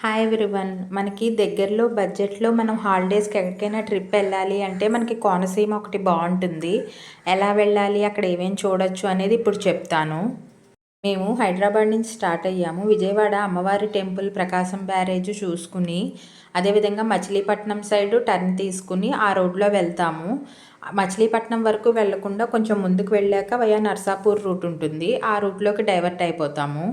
Hi everyone మనకి దగ్గరలో బడ్జెట్లో మనం హాలిడేస్కి ఎక్కడికైనా ట్రిప్ వెళ్ళాలి అంటే మనకి కోనసీమ ఒకటి బాగుంటుంది. ఎలా వెళ్ళాలి అక్కడ ఏమేమి చూడొచ్చు అనేది ఇప్పుడు చెప్తాను. మేము హైదరాబాద్ నుంచి స్టార్ట్ అయ్యాము. విజయవాడ అమ్మవారి టెంపుల్ ప్రకాశం బ్యారేజ్ చూసుకుని అదేవిధంగా మచిలీపట్నం సైడ్ టర్న్ తీసుకుని ఆ రోడ్లో వెళ్తాము. మచిలీపట్నం వరకు వెళ్ళకుండా కొంచెం ముందుకు వెళ్ళాక వయా నర్సాపూర్ రూట్ ఉంటుంది. ఆ రూట్లోకి డైవర్ట్ అయిపోతాము.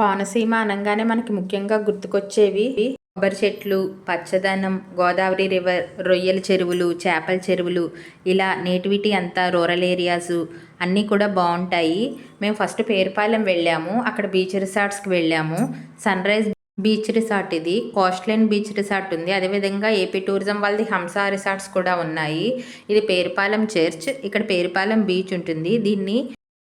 కోనసీమ అనగానే మనకి ముఖ్యంగా గుర్తుకొచ్చేవి. కొబ్బరి చెట్లు పచ్చదనం గోదావరి రివర్ రొయ్యల చెరువులు చేపల చెరువులు ఇలా నేటివిటీ అంతా రూరల్ ఏరియాస్ అన్నీ కూడా బాగుంటాయి. మేము ఫస్ట్ పేరుపాలెం వెళ్ళాము అక్కడ బీచ్ రిసార్ట్స్కి వెళ్ళాము. సన్ రైజ్ బీచ్ రిసార్ట్ ఇది. కోస్ట్లైన్ బీచ్ రిసార్ట్ ఉంది. అదేవిధంగా ఏపీ టూరిజం వాళ్ళది హంస రిసార్ట్స్ కూడా ఉన్నాయి. ఇది పేరుపాలెం చర్చ్. ఇక్కడ పేరుపాలెం బీచ్ ఉంటుంది. దీన్ని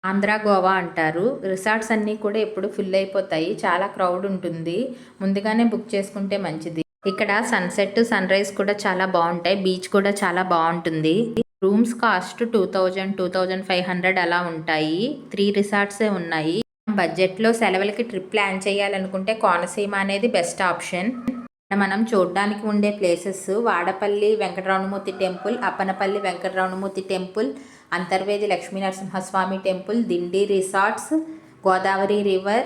ఆంధ్ర గోవా అంటారు. రిసార్ట్స్ అన్నీ కూడా ఎప్పుడు ఫుల్ అయిపోతాయి. చాలా క్రౌడ్ ఉంటుంది. ముందుగానే బుక్ చేసుకుంటే మంచిది. ఇక్కడ సన్సెట్ సన్ రైజ్ కూడా చాలా బాగుంటాయి. బీచ్ కూడా చాలా బాగుంటుంది. Rooms cost two thousand two thousand five hundred అలా ఉంటాయి. త్రీ రిసార్ట్సే ఉన్నాయి. బడ్జెట్లో సెలవులకి ట్రిప్ ప్లాన్ చేయాలనుకుంటే కోనసీమ అనేది బెస్ట్ ఆప్షన్. మనం చూడడానికి ఉండే places Vadapalli Venkataramanamurthy temple Appanapalli Venkataramanamurthy temple Antarvedi Lakshmi Narasimhaswamy temple Dindi resorts Godavari river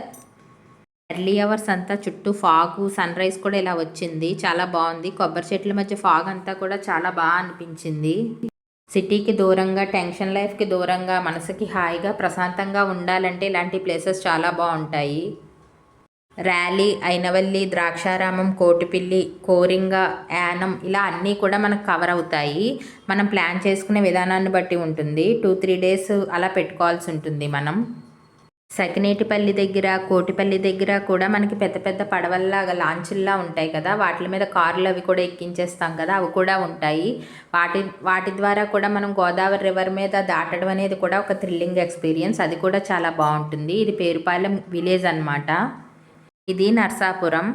early hours అంతా చుట్టూ ఫాగు సన్ రైజ్ కూడా ఇలా వచ్చింది. చాలా బాగుంది. కొబ్బరి చెట్ల మధ్య ఫాగ్ అంతా కూడా చాలా బాగా అనిపించింది. సిటీకి దూరంగా టెన్షన్ లైఫ్కి దూరంగా మనసుకి హాయిగా ప్రశాంతంగా ఉండాలంటే ఇలాంటి ప్లేసెస్ చాలా బాగుంటాయి. ర్యాలీ అయినవల్లి ద్రాక్షారామం కోటిపిల్లి కోరింగ యానం ఇలా అన్నీ కూడా మనకు కవర్ అవుతాయి. మనం ప్లాన్ చేసుకునే విధానాన్ని బట్టి ఉంటుంది. టూ త్రీ డేస్ అలా పెట్టుకోవాల్సి ఉంటుంది మనం. సకినేటిపల్లి దగ్గర కోటిపల్లి దగ్గర కూడా మనకి పెద్ద పెద్ద పడవల్లాగా లాంచుల్లా ఉంటాయి కదా. వాటి మీద కార్లు అవి కూడా ఎక్కించేస్తాం కదా. అవి కూడా ఉంటాయి. వాటి వాటి ద్వారా కూడా మనం గోదావరి రివర్ మీద దాటడం అనేది కూడా ఒక థ్రిల్లింగ్ ఎక్స్పీరియన్స్ అది కూడా చాలా బాగుంటుంది. ఇది పేరుపాలెం విలేజ్ అనమాట ఇది నర్సాపురం.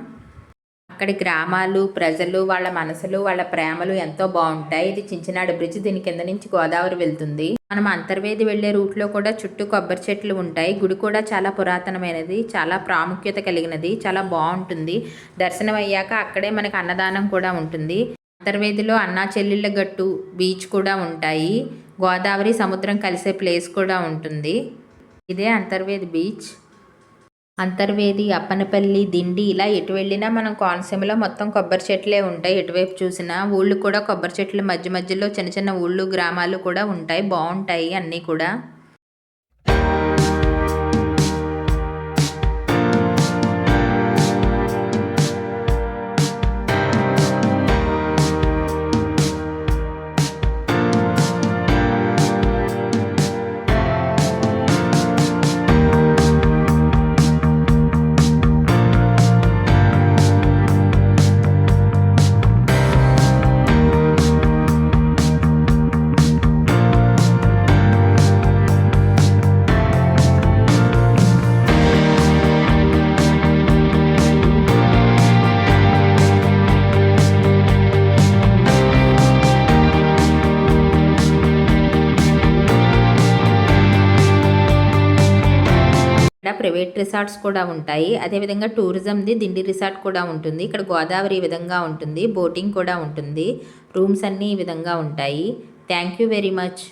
అక్కడి గ్రామాలు ప్రజలు వాళ్ళ మనసులు వాళ్ళ ప్రేమలు ఎంతో బాగుంటాయి. ఇది చించినాడు బ్రిడ్జ్. దీని కింద నుంచి గోదావరి వెళ్తుంది. మనం అంతర్వేది వెళ్ళే రూట్లో కూడా చుట్టూ కొబ్బరి చెట్లు ఉంటాయి. గుడి కూడా చాలా పురాతనమైనది. చాలా ప్రాముఖ్యత కలిగినది. చాలా బాగుంటుంది. దర్శనం అయ్యాక అక్కడే మనకి అన్నదానం కూడా ఉంటుంది. అంతర్వేదిలో అన్నా చెల్లెళ్ళ గట్టు బీచ్ కూడా ఉంటాయి. గోదావరి సముద్రం కలిసే ప్లేస్ కూడా ఉంటుంది. ఇదే అంతర్వేది బీచ్. అంతర్వేది అప్పనపల్లి దిండి ఇలా ఎటు వెళ్ళినా మనం కోనసీమలో మొత్తం కొబ్బరి చెట్లే ఉంటాయి. ఎటువైపు చూసినా ఊళ్ళు కూడా కొబ్బరి చెట్లు మధ్య మధ్యలో చిన్న చిన్న ఊళ్ళు గ్రామాలు కూడా ఉంటాయి. బాగుంటాయి అన్నీ కూడా. ఇక్కడ ప్రైవేట్ రిసార్ట్స్ కూడా ఉంటాయి. అదేవిధంగా టూరిజంది దిండి రిసార్ట్ కూడా ఉంటుంది. ఇక్కడ గోదావరి ఈ విధంగా ఉంటుంది. బోటింగ్ కూడా ఉంటుంది. రూమ్స్ అన్నీ ఈ విధంగా ఉంటాయి. Thank you very much.